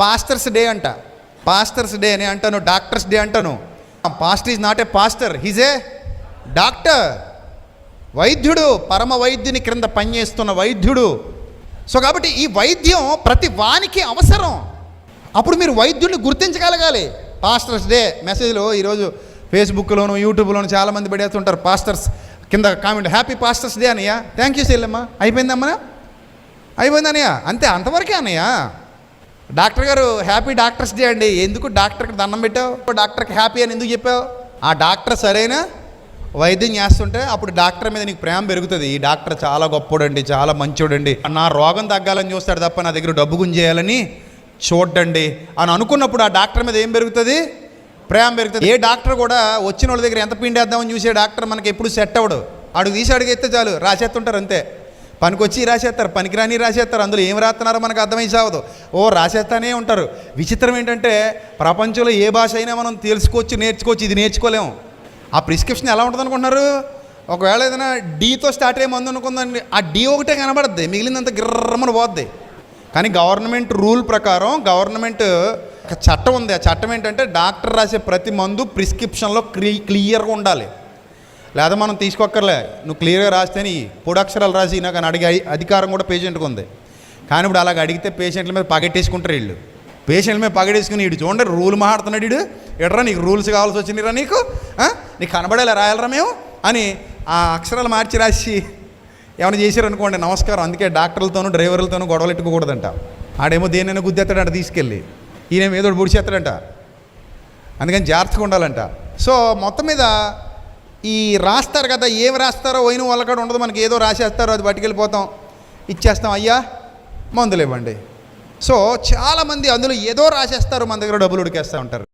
Pastors day అంట. Pastors day అని అంటాను డాక్టర్స్ డే అంటాను. Pastor is not a pastor he's a doctor. వైద్యుడు పరమ వైద్యుని క్రింద పనిచేస్తున్న వైద్యుడు. సో కాబట్టి ఈ వైద్యం ప్రతి వానికి అవసరం. అప్పుడు మీరు వైద్యుడిని గుర్తించగలగాలి. పాస్టర్స్ డే మెసేజ్లో ఈరోజు ఫేస్బుక్లోను యూట్యూబ్లోను చాలామంది పడేస్తుంటారు పాస్టర్స్ కింద కామెంట్ హ్యాపీ పాస్టర్స్ డే అనయ్య థ్యాంక్ యూ సెల్లమ్మా అయిపోయిందమ్మా అయిపోయింది అన్నయ్య. అంతే అంతవరకే అనయ్య డాక్టర్ గారు హ్యాపీ డాక్టర్స్ డే అండి. ఎందుకు డాక్టర్కి దండం పెట్టావు? డాక్టర్కి హ్యాపీ అని ఎందుకు చెప్పావు? ఆ డాక్టర్ సరైన వైద్యం చేస్తుంటే అప్పుడు డాక్టర్ మీద నీకు ప్రేమ పెరుగుతుంది. ఈ డాక్టర్ చాలా గొప్పోడండి చాలా మంచోడండి. నా రోగం తగ్గాలని చూస్తాడు తప్ప నా దగ్గర డబ్బు గుంజేయాలని చూడండి అని అనుకున్నప్పుడు ఆ డాక్టర్ మీద ఏం పెరుగుతుంది? ప్రేమ పెరుగుతుంది. ఏ డాక్టర్ కూడా వచ్చిన వాళ్ళ దగ్గర ఎంత పిండేద్దామని చూసే డాక్టర్ మనకి ఎప్పుడు సెట్ అవ్వడు. అడుగు తీసి అడిగేస్తే చాలు రాసేస్తుంటారు అంతే. పనికొచ్చి రాసేస్తారు పనికిరాని రాసేస్తారు అందులో ఏం రాస్తున్నారో మనకు అర్థమై చావదు. ఓ రాసేస్తానే ఉంటారు. విచిత్రం ఏంటంటే ప్రపంచంలో ఏ భాష అయినా మనం తెలుసుకోవచ్చు నేర్చుకోవచ్చు ఇది నేర్చుకోలేము. ఆ ప్రిస్క్రిప్షన్ ఎలా ఉంటుంది అనుకుంటున్నారు? ఒకవేళ ఏదైనా డీతో స్టార్ట్ అయ్యే మందు అనుకుందండి ఆ డీ ఒకటే కనబడద్ది మిగిలినంత గిర్రమని పోద్ది. కానీ గవర్నమెంట్ రూల్ ప్రకారం గవర్నమెంట్ చట్టం ఉంది. ఆ చట్టం ఏంటంటే డాక్టర్ రాసే ప్రతి మందు ప్రిస్క్రిప్షన్లో క్లీ క్లియర్గా ఉండాలి. లేదా మనం తీసుకోక్కర్లే. నువ్వు క్లియర్గా రాస్తేనే పొడక్షరాలు అక్షరాలు రాసి నాకు అని అడిగే అధికారం కూడా పేషెంట్కి ఉంది. కానీ ఇప్పుడు అలాగ అడిగితే పేషెంట్ల మీద పగట్టేసుకుంటారు వీళ్ళు. పేషెంట్ల మీద పగడేసుకుని ఇటు చూడండి రూల్ మాట్లాడుతున్నాడు ఇడు. ఎడరా నీకు రూల్స్ కావాల్సి వచ్చినాయిరా నీకు? నీకు కనబడేలా రాయాలరా మేము? అని ఆ అక్షరాలు మార్చి రాసి ఏమైనా చేశారనుకోండి నమస్కారం. అందుకే డాక్టర్లతోనూ డ్రైవర్లతోనూ గొడవలు ఎట్టుకోకూడదంట ఆడేమో దేనైనా గుద్దెత్తాడంట తీసుకెళ్ళి. ఈయనేమో ఏదో ఒకటి పొడిచేస్తాడంట. అందుకని జాగ్రత్తగా ఉండాలంట. సో మొత్తం మీద ఈ రాస్తారు కదా ఏం రాస్తారో పోయిన వాళ్ళ కాడ ఉండదు మనకి ఏదో రాసేస్తారో అది పట్టుకెళ్ళిపోతాం ఇచ్చేస్తాం అయ్యా మందులు ఇవ్వండి సో చాలామంది అందులో ఏదో రాసేస్తారు మన దగ్గర డబ్బులు ఉడికేస్తూ ఉంటారు.